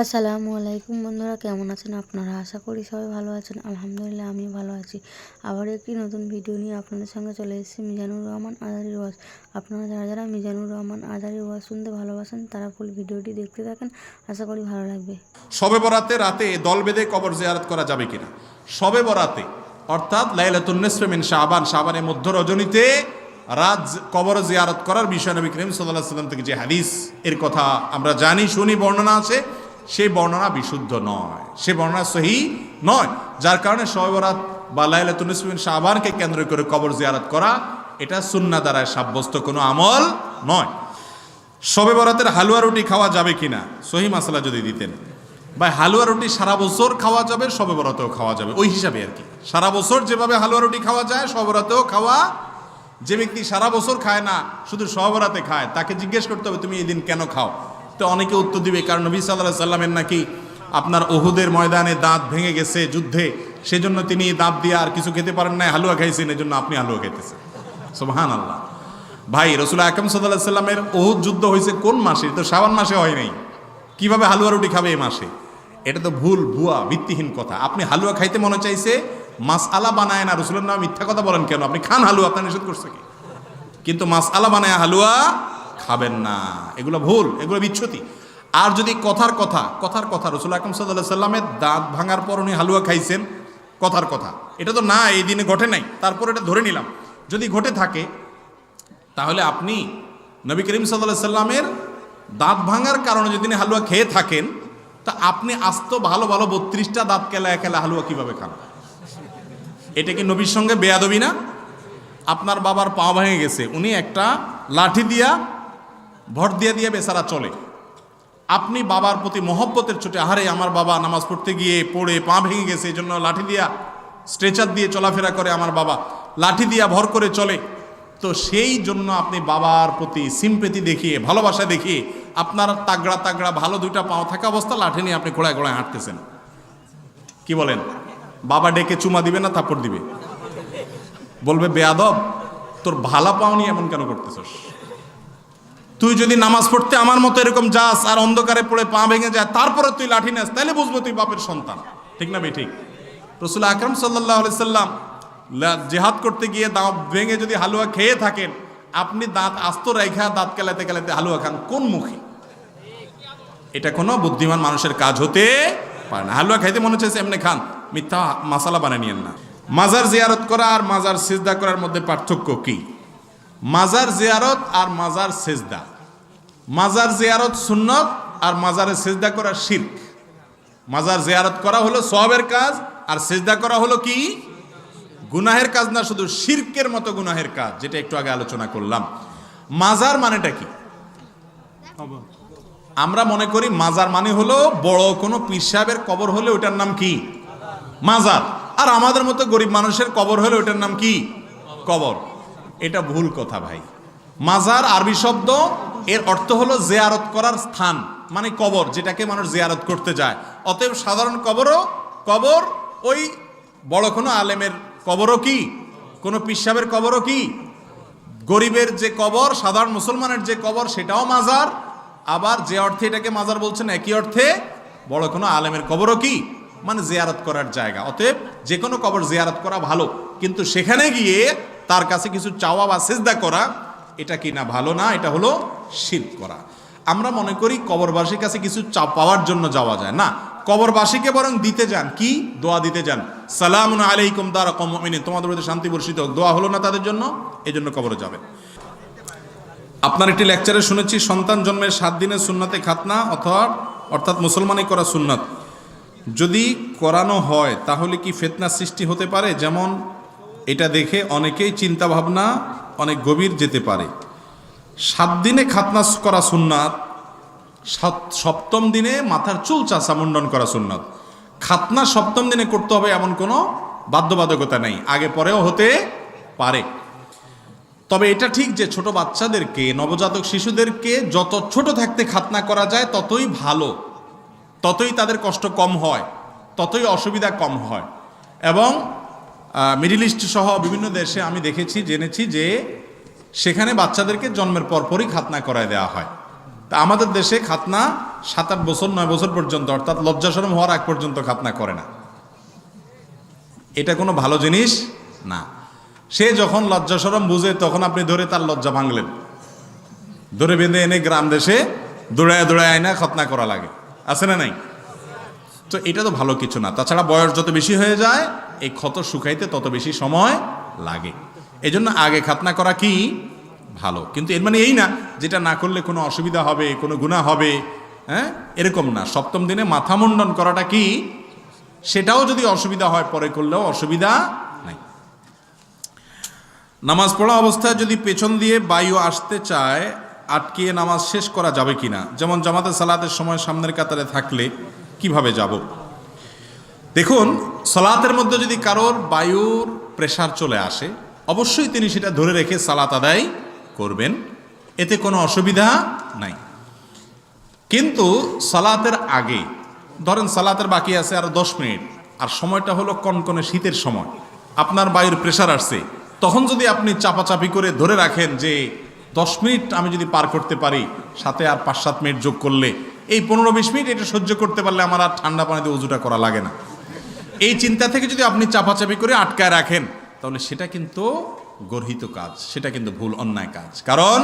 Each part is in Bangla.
আসসালামু আলাইকুম বন্ধুরা, কেমন আছেন আপনারা? আশা করি সবাই ভালো আছেন। আলহামদুলিল্লাহ আমি ভালো আছি। আবার একটি নতুন ভিডিও নিয়ে আপনাদের সঙ্গে চলে এসেছি, মিজানুর রহমান আজারি ওয়াজ। আপনারা যারা যারা মিজানুর রহমান আজারি ওয়াজ শুনতে ভালোবাসেন, তারা ফুল ভিডিওটি দেখতে থাকেন। আশা করি ভালো লাগবে। শবে বরাতে রাতে দল বেঁধে কবর জিয়ারত করা যাবে কিনা? সবে বরাতে, অর্থাৎ লাইলাতুন্নেসমিন শাহবান শাহবানের মধ্য রজনীতে রাত কবর জিয়ারত করার বিষয় নবী করিম সাল্লাহ সাল্লাম থেকে যে হাদিস, এর কথা আমরা জানি, শুনি, বর্ণনা আছে। সেই বর্ণনা বিশুদ্ধ নয়। সে বর্ণনা সহি নয়। যার কারণে শবে বরাত বা লাইলাতুন্নেসমিন শাহবানকে কেন্দ্র করে কবর জিয়ারত করা, এটা সুন্না দ্বারা সাব্যস্ত কোনো আমল নয়। শবে বরাতের হালুয়া রুটি খাওয়া যাবে কিনা? সহি মাসালা যদি দিতেন। বা হালুয়া রুটি সারা বছর খাওয়া যাবে শবে বরাতেও খাওয়া যাবে। ওই হিসাবে আর কি। সারা বছর যেভাবে হালুয়া রুটি খাওয়া যায় শবে বরাতেও খাওয়া যে ব্যক্তি সারা বছর খায় না, শুধু শবে বরাতে খায়, তাকে জিজ্ঞেস করতে হবে, তুমি এই দিন কেন খাও? তো অনেকে উত্তর দিবে, কারণ নবী সাল্লাহ সাল্লামের নাকি আপনার ওহুদের ময়দানে দাঁত ভেঙে গেছে যুদ্ধে। সেজন্য তিনি দাঁত দিয়ে আর কিছু খেতে পারেন না হালুয়া খাইছেন, এজন্য আপনি হালুয়া খাইতেছেন। সোহান আল্লাহ ভাই রসুল আকরম সাল্লাহ সাল্লামের ওহুদ যুদ্ধ হয়েছে কোন মাসে? তো শ্রাবণ মাসে হয় নাই। কীভাবে হালুয়া রুটি খাবে এই মাসে? এটা তো ভুল, ভুয়া, ভিত্তিহীন কথা। আপনি হালুয়া খাইতে মনে চাইছে মাস আলা বানায় না রসুলের নাম মিথ্যা কথা বলেন কেন? আপনি খান হালুয়া, আপনার নিষেধ করছে কি? কিন্তু মাস আলা বানায় হালুয়া খাবেন না। এগুলো ভুল, এগুলো বিচ্ছুতি আর যদি কথার কথা কথার কথা, রসুল আকরম সাল্লাহ সাল্লামের দাঁত ভাঙার পর উনি হালুয়া খাইছেন, কথার কথা। এটা তো না, এই দিনে ঘটে নাই, তারপর এটা ধরে নিলাম। যদি ঘটে থাকে, তাহলে আপনি নবী করিম সাল্লাহ সাল্লামের দাঁত ভাঙার কারণে যদি হালুয়া খেয়ে থাকেন, তা আপনি আস্ত ভালো ভালো বত্রিশটা দাঁত কেলায় খেলা হালুয়া কীভাবে খান? এটা কি নবীর সঙ্গে বেয়াদবি না? আপনার বাবার পা ভেঙে গেছে, উনি একটা লাঠি দিয়া ভর দিয়ে দিয়ে বেচারা চলে। আপনি বাবার প্রতি মহব্বতের চোটে আহারে, আমার বাবা নামাজ পড়তে গিয়ে পড়ে পা ভেঙে গেছে এই জন্য লাঠি দিয়া স্ট্রেচার দিয়ে চলাফেরা করে আমার বাবা। লাঠি দিয়া ভর করে চলে। তো সেই জন্য আপনি বাবার প্রতি সিম্পেতি দেখিয়ে, ভালোবাসা দেখিয়ে, আপনার তাগড়া তাগড়া ভালো দুইটা পাও থাকা অবস্থা লাঠি নিয়ে আপনি ঘোড়ায় ঘোড়ায় হাঁটতেছেন। কি বলেন? বাবা ডেকে চুমা দিবে না থাপড় দিবে? বলবে, বেয়াদব, তোর ভালা পাওনি এমন কেন করতেছস? তুই যদি নামাজ পড়তে আমার মতো এরকম যাস আর অন্ধকারে পড়ে পা ভেঙে যায়, তারপরে তুই লাঠি নেস, তাহলে বুঝব তুই বাপের সন্তান। ঠিক না ঠিক। রসুল আকরম সাল্লাহ সাল্লাম জেহাদ করতে গিয়ে দাঁত ভেঙে যদি হালুয়া খেয়ে থাকেন, আপনি দাঁত আস্ত রেখা দাঁত কেলাতে কেলাতে হালুয়া খান কোন মুখে? এটা কোনো বুদ্ধিমান মানুষের কাজ হতে পারে না। হালুয়া খাইতে মনে হচ্ছে এমনি খান। মিথ্যা মাসালা বানিয়ে নিয়েন না। মাজার জিয়ারত করা আর মাজার সিজদা করার মধ্যে পার্থক্য কি? মাজার জিয়ারত আর মাজার সেজদা। মাজার জিয়ারত সুন্নত আর মাজারে সেজদা করা শির্ক। মাজার জিয়ারত করা হলো সবের কাজ আর সেজদা করা হলো কি? গুনাহের কাজ না, শুধু শির্কের মতো গুনাহের কাজ, যেটা একটু আগে আলোচনা করলাম। মাজার মানেটা কি? আমরা মনে করি মাজার মানে হলো বড় কোনো পীর সাহেবের কবর হলে ওটার নাম কি? মাজার। আর আমাদের মতো গরিব মানুষের কবর হলে ওটার নাম কি? কবর। এটা ভুল কথা ভাই। মাজার আরবি শব্দ, এর অর্থ হলো জেয়ারত করার স্থান মানে কবর, যেটাকে মানুষ জেয়ারত করতে যায়। অতএব সাধারণ কবরও কবর, ওই বড় কোনো আলেমের কবরও কি? কোনো পিসাবের কবরও কি? গরিবের যে কবর, সাধারণ মুসলমানের যে কবর, সেটাও মাজার। আবার যে অর্থে এটাকে মাজার বলছেন, একই অর্থে বড় কোনো আলেমের কবরও কি? মানে জিয়ারত করার জায়গা। অতএব যে কোনো কবর জিয়ারত করা ভালো। কিন্তু সেখানে গিয়ে তার কাছে কিছু চাওয়া বা সেজদা করা, এটা কি না ভালো না? এটা হলো শির করা। আমরা মনে করি কবরবাসীর কাছে কিছু চা পাওয়ার জন্য যাওয়া যায়। না, কবরবাসীকে বরং দিতে যান। কি? দোয়া দিতে যান। সালাম আলাইকুম দারা কমিনী তোমাদের প্রতি শান্তি বর্ষিত হোক। দোয়া হলো না তাদের জন্য? এই জন্য কবরে যাবে আপনার একটি লেকচারে শুনেছি, সন্তান জন্মের সাত দিনের সুন্নাতে খাতনা, অথবা অর্থাৎ মুসলমানি করা সুন্নাত। যদি করানো হয়, তাহলে কি ফেতনা সৃষ্টি হতে পারে? যেমন এটা দেখে অনেকেই চিন্তা ভাবনা অনেক গভীর যেতে পারে। সাত দিনে খাতনা করা সুন্নাত, সাত- সপ্তম দিনে মাথার চুল চাষা মুন্ডন করা সুন্নাত। খাতনা সপ্তম দিনে করতে হবে এমন কোনো বাধ্যবাধকতা নেই, আগে পরেও হতে পারে। তবে এটা ঠিক যে ছোট বাচ্চাদেরকে, নবজাতক শিশুদেরকে যত ছোট থাকতে খাতনা করা যায়, ততই ভালো, ততই তাদের কষ্ট কম হয়, ততই অসুবিধা কম হয়। এবং মিডিল ইস্ট সহ বিভিন্ন দেশে আমি দেখেছি, জেনেছি যে সেখানে বাচ্চাদেরকে জন্মের পরপরই খাতনা করায় দেওয়া হয়। তা আমাদের দেশে খাতনা সাত আট বছর, নয় বছর পর্যন্ত, অর্থাৎ লজ্জাসরম হওয়ার আগ পর্যন্ত খাতনা করে না। এটা কোনো ভালো জিনিস? না। সে যখন লজ্জাসরম বুঝে, তখন আপনি ধরে তার লজ্জা ভাঙলেন। ধরে বেঁধে এনে গ্রাম দেশে দৌড়ায় দৌড়ায় আয়না খতনা করা লাগে। আছে না নাই? তো এটা তো ভালো কিছু না। তাছাড়া বয়স যত বেশি হয়ে যায় এই ক্ষত শুকাইতে তত বেশি সময় লাগে। এই জন্য আগে খাতনা করা কি? ভালো। কিন্তু এর মানে এই না, যেটা না করলে কোনো অসুবিধা হবে, কোনো গুণা হবে হ্যাঁ? এরকম না। সপ্তম দিনে মাথা মুন্ডন করাটা কি? সেটাও যদি অসুবিধা হয়, পরে করলেও অসুবিধা নাই। নামাজ পড়া অবস্থায় যদি পেছন দিয়ে বায়ু আসতে চায়, আটকিয়ে নামাজ শেষ করা যাবে কিনা? যেমন জামাতে সালাতের সময় সামনের কাতারে থাকলে কীভাবে যাব? দেখুন, সালাতের মধ্যে যদি কারোর বায়ুর প্রেশার চলে আসে, অবশ্যই তিনি সেটা ধরে রেখে সালাত আদায় করবেন। এতে কোনো অসুবিধা নাই। কিন্তু সালাতের আগে, ধরেন সালাতের বাকি আছে আরও দশ মিনিট, আর সময়টা হলো কনকনে শীতের সময়, আপনার বায়ুর প্রেশার আসছে, তখন যদি আপনি চাপাচাপি করে ধরে রাখেন যে দশ মিনিট আমি যদি পার করতে পারি, সাথে আর পাঁচ সাত মিনিট যোগ করলে, এই পনেরো বিশ মিনিট এটা সহ্য করতে পারলে আমার আর ঠান্ডা পানিতে উজুটা করা লাগে না। এই চিন্তা থেকে যদি আপনি চাপাচাপি করে আটকায় রাখেন, তাহলে সেটা কিন্তু গর্হিত কাজ, সেটা কিন্তু ভুল, অন্যায় কাজ। কারণ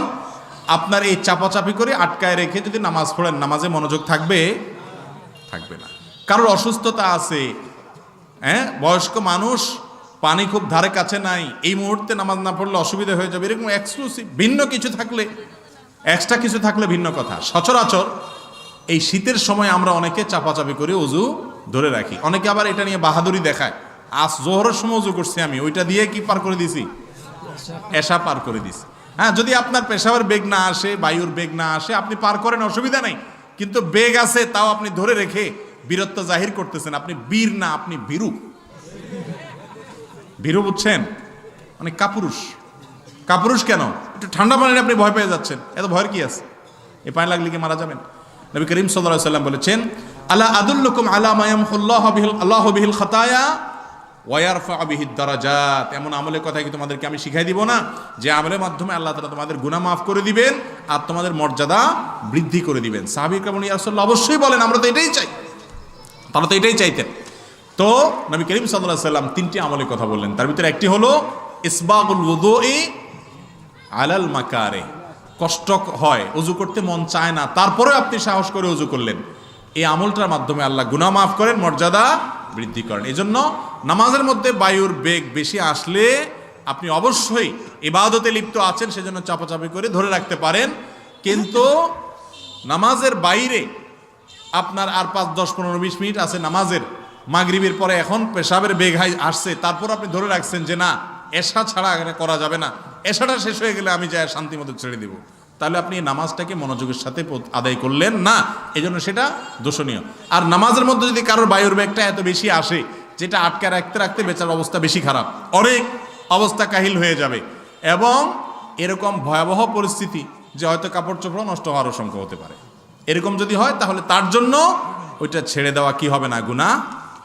আপনার এই চাপাচাপি করে আটকায় রেখে যদি নামাজ পড়েন, নামাজে মনোযোগ থাকবে থাকবে না। কারোর অসুস্থতা আছে হ্যাঁ? বয়স্ক মানুষ, পানি খুব ধারে কাছে নাই, এই মুহূর্তে নামাজ না পড়লে অসুবিধা হয়ে যাবে, এরকম এক্সক্লুসিভ ভিন্ন কিছু থাকলে এক্সট্রা কিছু থাকলে ভিন্ন কথা। সচরাচর এই শীতের সময় আমরা অনেকে চাপাচাপি করে উজু ধরে রাখি। অনেকে আবার এটা নিয়ে বাহাদুরি দেখায়। আজ জোহরের সময় উজু করছি আমি, ওইটা দিয়ে কি পার করে দিছি? এসা পার করে দিছি। হ্যাঁ যদি আপনার পেশাবের বেগ না আসে, বায়ুর বেগ না আসে, আপনি পার করেন, অসুবিধা নাই। কিন্তু বেগ আছে, তাও আপনি ধরে রেখে বীরত্ব জাহির করতেছেন। আপনি বীর না, আপনি ভীরু। বীরু বুঝছেন? মানে কাপুরুষ। কাপুরুষ কেন? একটু ঠান্ডা পানিতে আপনি ভয় পেয়ে যাচ্ছেন। এত ভয়ের কি আছে? এ পানি লাগলে কি মারা যাবেন? নবী করিম সাল্লাহ সাল্লাম বলেছেন আল্লাহ আদুল্লকুম আলা মায়াম আল্লাহ বিহিল খাতায়া ওয়ারফা বিহিদ দারাজাত। এমন আমলের কথা কি তোমাদেরকে আমি শিখাই দিব না? যে আমলের মাধ্যমে আল্লাহ তালা তোমাদের গুনাহ মাফ করে দিবেন আর তোমাদের মর্যাদা বৃদ্ধি করে দিবেন। সাহাবিক রাবণ ইয়ারসল্লাহ অবশ্যই বলেন, আমরা তো এটাই চাই। তারা তো এটাই চাইতেন। তো নবী করিম সাল্লাহ সাল্লাম তিনটি আমলের কথা বললেন। তার ভিতরে একটি হলো ইসবাগুল উদো আলাল মাকারে। কষ্ট হয় অজু করতে মন চায় না। তারপরে আপনি সাহস করে অজু করলেন। এই আমলটার মাধ্যমে আল্লাহ গুনাহ মাফ করেন, মর্যাদা বৃদ্ধি করেন। এই জন্য নামাজের মধ্যে বায়ুর বেগ বেশি আসলে আপনি অবশ্যই ইবাদতে লিপ্ত আছেন, সেজন্য চাপাচাপি করে ধরে রাখতে পারেন। কিন্তু নামাজের বাইরে আপনার আর পাঁচ, দশ, পনেরো, বিশ মিনিট আছে নামাজের, মাগরিবের পরে এখন পেশাবের বেগ আসছে, তারপর আপনি ধরে রাখছেন যে না, এশা ছাড়া করা যাবে না। এশাটা শেষ হয়ে গেলে আমি যাই শান্তি মতো ছেড়ে দিব। তাহলে আপনি নামাজটাকে মনোযোগের সাথে আদায় করলেন না এই জন্য সেটা দোষণীয়। আর নামাজের মধ্যে যদি কারোর বায়ুর বেগটা এত বেশি আসে, যেটা আটকে রাখতে রাখতে বেচার অবস্থা বেশি খারাপ। অনেক অবস্থা কাহিল হয়ে যাবে। এবং এরকম ভয়াবহ পরিস্থিতি যে হয়তো কাপড় চোপড় নষ্ট হওয়ার আশঙ্কা হতে পারে। এরকম যদি হয়, তাহলে তার জন্য ওইটা ছেড়ে দেওয়া কি হবে না? গুণা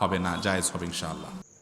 হবে না, জায়েজ হবে ইনশাআল্লাহ।